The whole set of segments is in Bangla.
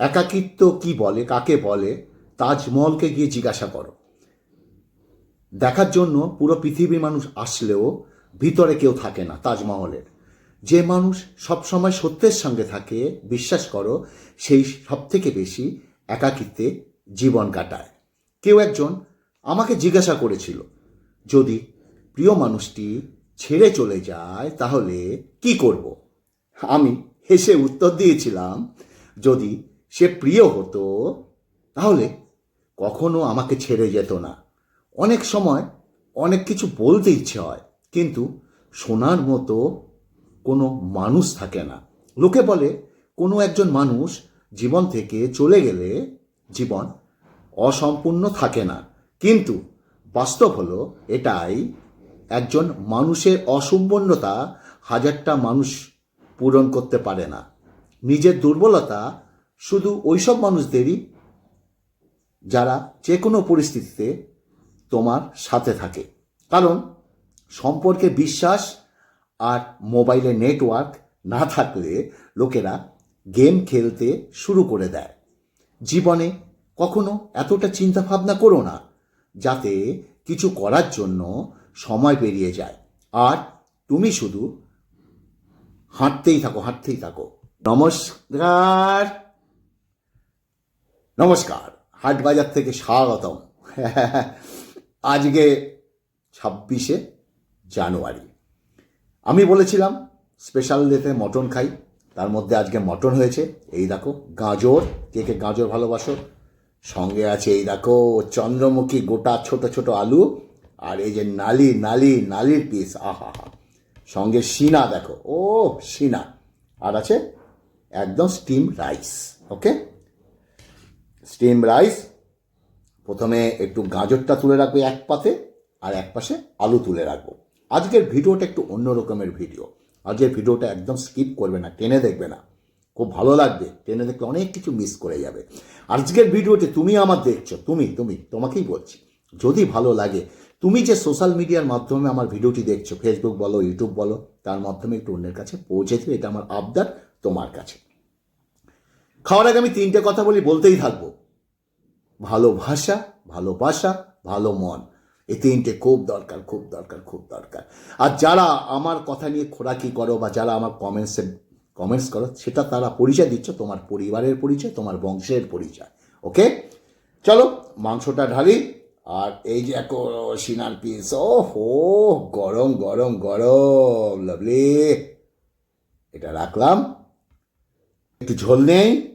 একাকিত্ব কি বলে, কাকে বলে, তাজমহলকে গিয়ে জিজ্ঞাসা করো। দেখার জন্য পুরো পৃথিবীর মানুষ আসলেও ভিতরে কেউ থাকে না তাজমহলের। যে মানুষ সবসময় সত্যের সঙ্গে থাকে, বিশ্বাস করো, সেই সব থেকে বেশি একাকিত্বে জীবন কাটায়। কেউ একজন আমাকে জিজ্ঞাসা করেছিল, যদি প্রিয় মানুষটি ছেড়ে চলে যায়, তাহলে কি করব? আমি হেসে উত্তর দিয়েছিলাম, যদি সে প্রিয় হতো, তাহলে কখনো আমাকে ছেড়ে যেত না। অনেক সময় অনেক কিছু বলতে ইচ্ছে হয়, কিন্তু শোনার মতো কোনো মানুষ থাকে না। লোকে বলে, কোনো একজন মানুষ জীবন থেকে চলে গেলে জীবন অসম্পূর্ণ থাকে না। কিন্তু বাস্তব হলো এটাই, একজন মানুষের অসম্পূর্ণতা হাজারটা মানুষ পূরণ করতে পারে না। নিজের দুর্বলতা শুধু ওইসব মানুষদেরই যারা যে কোনো পরিস্থিতিতে তোমার সাথে থাকে। কারণ সম্পর্কে বিশ্বাস আর মোবাইলে নেটওয়ার্ক না থাকলে লোকেরা গেম খেলতে শুরু করে দেয়। জীবনে কখনো এতটা চিন্তা ভাবনা করো না, যাতে কিছু করার জন্য সময় পেরিয়ে যায়। আর তুমি শুধু হাঁটতেই থাকো হাঁটতেই থাকো। নমস্কার! নমস্কার হাট বাজার থেকে স্বাগতম। আজকে ছাব্বিশে জানুয়ারি। আমি বলেছিলাম স্পেশাল ডেতে মটন খাই, তার মধ্যে আজকে মটন হয়েছে। এই দেখো, গাজর। কে কে গাজর ভালোবাসো? সঙ্গে আছে এই দেখো, চন্দ্রমুখী গোটা ছোট ছোট আলু, আর এই যে নালি নালি, নালির পিস আহা হা সঙ্গে সিনা দেখো, ও, সিনা। আর আছে একদম steam rice okay steam rice প্রথমে একটু গাজরটা তুলে রাখবে এক পাতে, আর এক পাশে আলু তুলে রাখব। আজকের ভিডিওটা একটু অন্য রকমের ভিডিও। আজকের ভিডিওটা একদম স্কিপ করবে না, টেনে দেখবে না। খুব ভালো লাগবে, টেনে দেখলে অনেক কিছু মিস করে যাবে। আজকের ভিডিওতে তুমি আমার দেখছ, তুমি তুমি, তোমাকেই বলছি, যদি ভালো লাগে, তুমি যে সোশ্যাল মিডিয়ার মাধ্যমে আমার ভিডিওটি দেখছ ফেসবুক বলো ইউটিউব বলো, তার মাধ্যমে একটু অন্যের কাছে পৌঁছে দিও, এটা আমার আবদার তোমার কাছে। খাওয়ার আগে আমি তিনটে কথা বলি, বলতেই থাকব। ভালোবাসা ভালোবাসা ভালো মন। এই তিনটে খুব দরকার খুব দরকার খুব দরকার। আর যারা আমার কথা নিয়ে খোরাকি করো বা যারা আমার কমেন্টসে কমেন্টস করো, সেটা তারা পরিচয় দিচ্ছ, তোমার পরিবারের পরিচয়, তোমার বংশের পরিচয়। ওকে চলো, মাংসটা ঢালি, আর এই যে এক সিনার পিস ও হো গরম গরম গরম লাভলি এটা রাখলাম। একটু ঝোল নেই।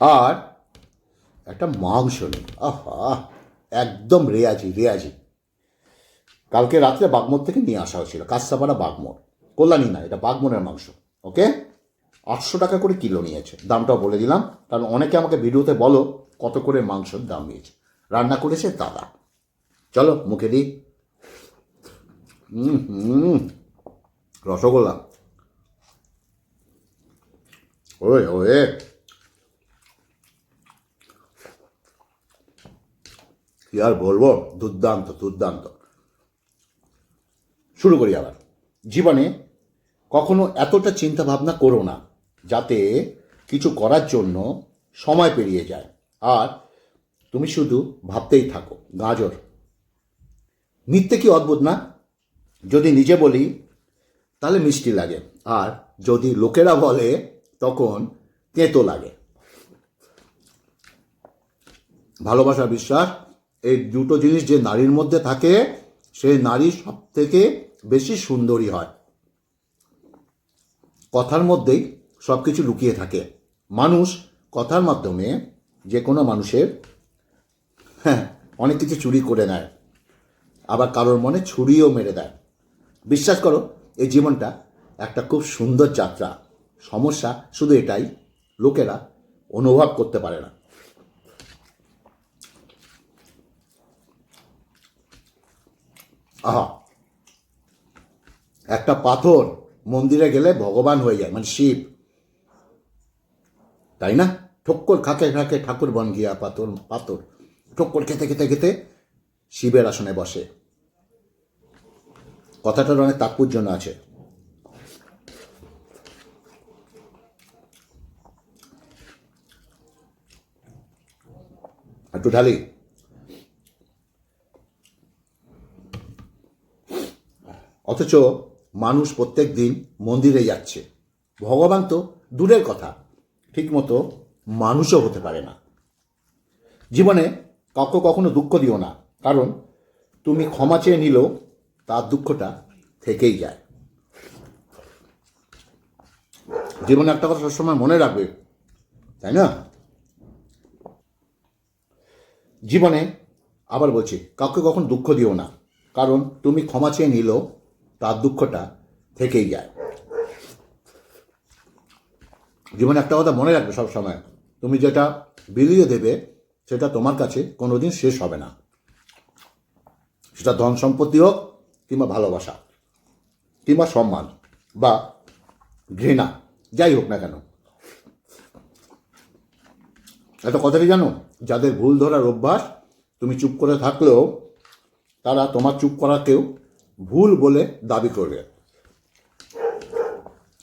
আর একটা মাংস নেই। আহা, একদম রেয়াজি রেয়াজি। কালকে রাত্রে বাগমোড় থেকে নিয়ে আসা হয়েছিল কাঁচাপাড়া বাগমোড়। কল্যাণী না, এটা বাগমোড়ের মাংস, ওকে? আটশো টাকা করে কিলো নিয়েছে, দামটাও বলে দিলাম। কারণ অনেকে আমাকে ভিডিওতে বলো কত করে মাংসের দাম নিয়েছে। রান্না করেছে দাদা। চলো, মুখে দিই। রসগোল্লা। ওয়ে ওয়ে কি আর বলব দুর্দান্ত দুর্দান্ত শুরু করি আবার। জীবনে কখনো এতটা চিন্তা ভাবনা করো না, যাতে কিছু করার জন্য সময় পেরিয়ে যায়। আর তুমি শুধু ভাবতেই থাকো, গাজর। মিথ্যে কি অদ্ভুত না? যদি নিজে বলি, তাহলে মিষ্টি লাগে। আর যদি লোকেরা বলে তখন তেঁতো লাগে। ভালোবাসা, বিশ্বাস, এই দুটো জিনিস যে নারীর মধ্যে থাকে, সেই নারী সব থেকে বেশি সুন্দরী হয়। কথার মধ্যেই সব কিছু লুকিয়ে থাকে। মানুষ কথার মাধ্যমে যে কোনো মানুষের হ্যাঁ অনেক কিছু চুরি করে নেয়। আবার কারোর মনে ছুরিও মেরে দেয়। বিশ্বাস করো, এই জীবনটা একটা খুব সুন্দর যাত্রা। সমস্যা শুধু এটাই, লোকেরা অনুভব করতে পারে না। আহা। একটা পাথর মন্দিরে গেলে ভগবান হয়ে যায় মানে শিব। তাই না? ঠক্কর খাকে খাকে ঠাকুর বন গিয়া পাথর পাথর। ঠক্কর খেতে খেতে খেতে শিবের আসনে বসে। কথাটার অনেক তাৎপর্য আছে। ঢালি অথচ মানুষ প্রত্যেক দিন মন্দিরে যাচ্ছে। ভগবান তো দূরের কথা। ঠিকমতো মানুষও হতে পারে না। জীবনে কাউকে কখনো দুঃখ দিও না। কারণ তুমি ক্ষমা চেয়ে নিলেও তার দুঃখটা থেকেই যায়। জীবনে একটা কথা সবসময় মনে রাখবে। তাই না? জীবনে আবার বলছি, কাউকে কখন দুঃখ দিও না। কারণ তুমি ক্ষমা চেয়ে নিলেও তার দুঃখটা থেকেই যায়। জীবনে একটা কথা মনে রাখবে সব সময় তুমি যেটা বিলিয়ে দেবে, সেটা তোমার কাছে কোনোদিন শেষ হবে না। সেটা ধন সম্পত্তি হোক কিংবা ভালোবাসা, কিংবা সম্মান বা ঘৃণা, যাই হোক না কেন। একটা কথা কি জানো? যাদের ভুল ধরার অভ্যাস, তুমি চুপ করে থাকলেও তারা তোমার চুপ করাকেও ভুল বলে দাবি করবে।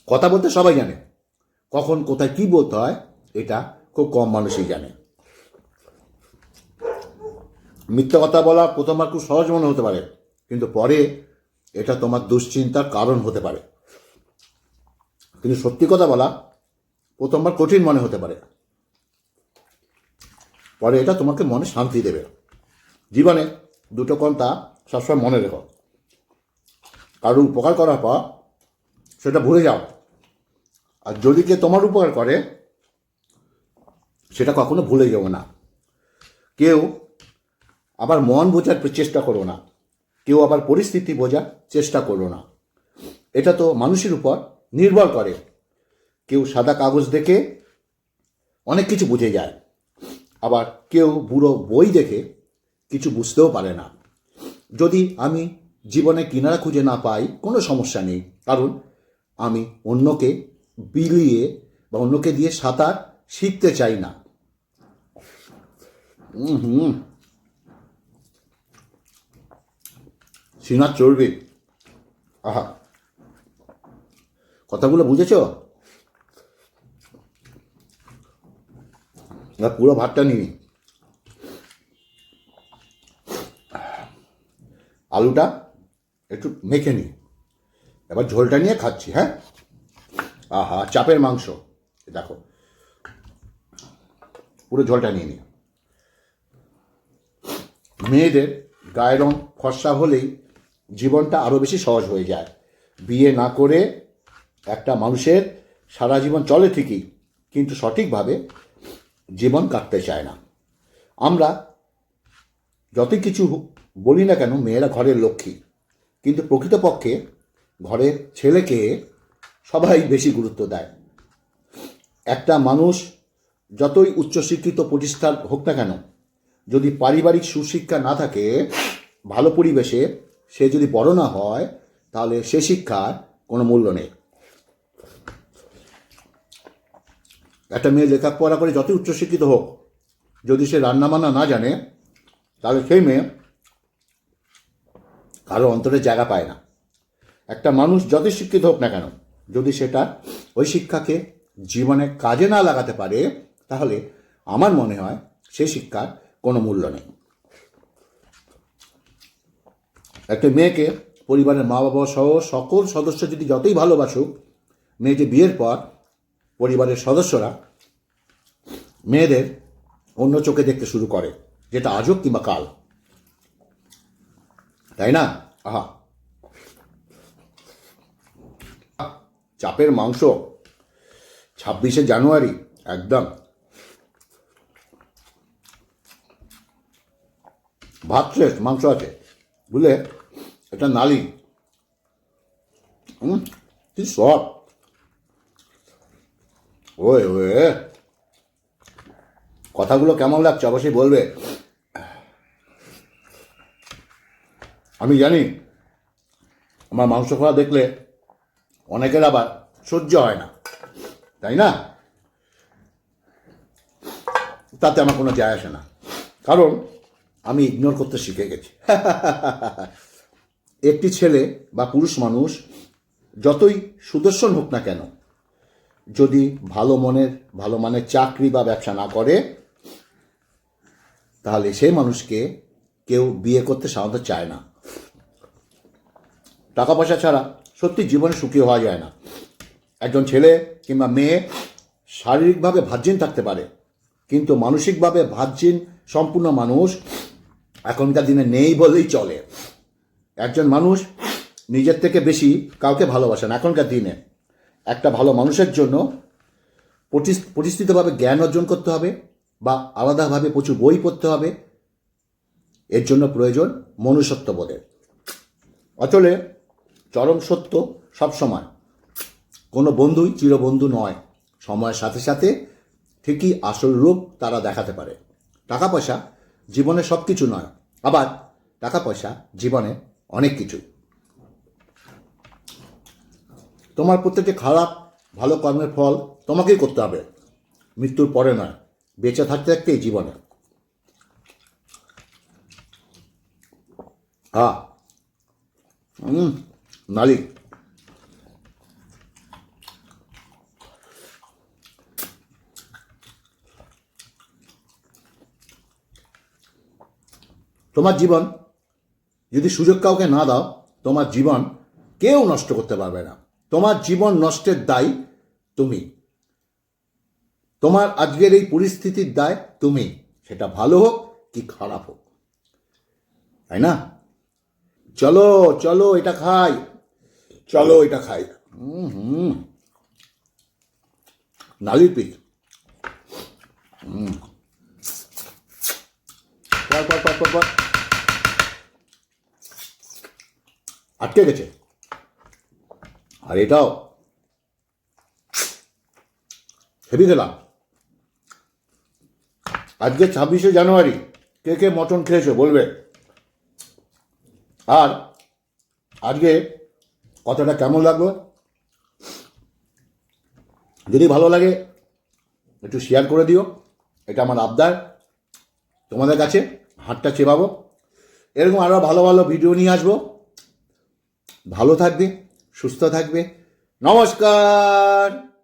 কথা বলতে সবাই জানে, কখন কোথায় কি বলতে হয়, এটা খুব কম মানুষই জানে। মিথ্যা কথা বলা প্রথমবার খুব সহজ মনে হতে পারে, কিন্তু পরে এটা তোমার দুশ্চিন্তার কারণ হতে পারে। কিন্তু সত্যি কথা বলা প্রথমবার কঠিন মনে হতে পারে। পরে এটা তোমাকে মনে শান্তি দেবে। জীবনে দুটো কথা সবসময় মনে রেখো। কারও উপকার করার পর সেটা ভুলে যাও। আর যদি কে তোমার উপকার করে, সেটা কখনো ভুলে যাব না। কেউ আবার মন বোঝার চেষ্টা করো না। কেউ আবার পরিস্থিতি বোঝার চেষ্টা করো না। এটা তো মানুষের উপর নির্ভর করে। কেউ সাদা কাগজ দেখে অনেক কিছু বুঝে যায়। আবার কেউ বুড়ো বই দেখে কিছু বুঝতেও পারে না। যদি আমি জীবনে কিনারা খুঁজে না পাই, কোনো সমস্যা নেই। কারণ আমি অন্যকে বিলিয়ে বা অন্যকে দিয়ে সাঁতার শিখতে চাই না। হুম। সিনার চর্বি। আহা। কথাগুলো বুঝেছ? না, পুরো ভাতটা নিই আলুটা একটু মেখে নিই এবার ঝোলটা নিয়ে খাচ্ছি হ্যাঁ? আহা, চাপের মাংস। দেখো। পুরো ঝোলটা নিয়ে নিই মেয়েদের গায়ের রং ফর্সা হলেই জীবনটা আরও বেশি সহজ হয়ে যায়। বিয়ে না করে একটা মানুষের সারা জীবন চলে ঠিকই, কিন্তু সঠিকভাবে জীবন কাটতে চায় না। আমরা যতই কিছু বলি না কেন, মেয়েরা ঘরের লক্ষ্মী। কিন্তু প্রকৃতপক্ষে ঘরের ছেলেকে সবাই বেশি গুরুত্ব দেয়। একটা মানুষ যতই উচ্চশিক্ষিত প্রতিষ্ঠান হোক না কেন, যদি পারিবারিক সুশিক্ষা না থাকে, ভালো পরিবেশে সে যদি বড় না হয়, তাহলে সে শিক্ষার কোনো মূল্য নেই। একটা মেয়ে লেখাপড়া করে যতই উচ্চশিক্ষিত হোক, যদি সে রান্নাবান্না না জানে, তাহলে সেই মেয়ে কারও অন্তরে জায়গা পায় না। একটা মানুষ যতই শিক্ষিত হোক না কেন, যদি সেটা ওই শিক্ষাকে জীবনে কাজে না লাগাতে পারে, তাহলে আমার মনে হয় সেই শিক্ষার কোনো মূল্য নেই। একটা মেয়েকে পরিবারের মা বাবা সহ সকল সদস্য যদি যতই ভালোবাসুক, মেয়েটি বিয়ের পর পরিবারের সদস্যরা মেয়েদের অন্য চোখে দেখতে শুরু করে, যেটা আজও কিংবা কাল। তাই না? আহা। চাপের মাংস ছাব্বিশে জানুয়ারি, একদম। ভাত শেষ মাংস আছে। বুঝলে? এটা নালি হুম কি সব? ওই ওই কথাগুলো কেমন লাগছে? অবশ্যই বলবে। আমি জানি, আমার মাংস খাওয়া দেখলে অনেকের আবার সহ্য হয় না। তাই না? তাতে আমার কোনো যায় আসে না। কারণ আমি ইগনোর করতে শিখে গেছি। একটি ছেলে বা পুরুষ মানুষ যতই সুদর্শন হোক না কেন যদি ভালো মনের, ভালো মানের চাকরি বা ব্যবসা না করে, তাহলে সেই মানুষকে কেউ বিয়ে করতে সাধারণত চায় না। টাকা পয়সা ছাড়া সত্যি জীবনে সুখী হওয়া যায় না। একজন ছেলে কিংবা মেয়ে শারীরিকভাবে ভার্জিন থাকতে পারে, কিন্তু মানসিকভাবে ভার্জিন সম্পূর্ণ মানুষ এখনকার দিনে নেই বলেই চলে। একজন মানুষ নিজের থেকে বেশি কাউকে ভালোবাসেন এখনকার দিনে। একটা ভালো মানুষের জন্য প্রতিষ্ঠিতভাবে জ্ঞান অর্জন করতে হবে বা আলাদাভাবে প্রচুর বই পড়তে হবে। এর জন্য প্রয়োজন মনুষ্যত্ববোধের অচলে চরম সত্য সবসময়। কোনো বন্ধুই চিরবন্ধু নয়। সময়ের সাথে সাথে ঠিকই আসল রূপ তারা দেখাতে পারে। টাকা পয়সা জীবনে সব কিছু নয়। আবার টাকা পয়সা জীবনে অনেক কিছু। তোমার প্রত্যেকটি খারাপ, ভালো কর্মের ফল তোমাকেই করতে হবে। মৃত্যুর পরে নয়, বেঁচে থাকতে থাকতেই জীবনে। হা হুম নালি তোমার জীবন, যদি সুযোগ কাউকে না দাও, তোমার জীবন কেউ নষ্ট করতে পারবে না। তোমার জীবন নষ্টের দায়ী তুমি। তোমার আজকের এই পরিস্থিতির দায় তুমি। সেটা ভালো হোক কি খারাপ হোক। তাই না? চলো চলো, এটা খাই। চলো, এটা খাই। হুম নালির পিঠ হুম। আটকে গেছে। আর এটাও হেভি খেলাম আজকে ছাব্বিশে জানুয়ারি কে কে মটন খেয়েছো বলবে। আর আজকে কথাটা কেমন লাগল? যদি ভালো লাগে একটু শেয়ার করে দিও, এটা আমার আবদার। তোমাদের কাছে হাতটা চেপাবো এরকম আরও ভালো ভালো ভিডিও নিয়ে আসব। ভালো থাকবে। সুস্থ থাকবে। নমস্কার!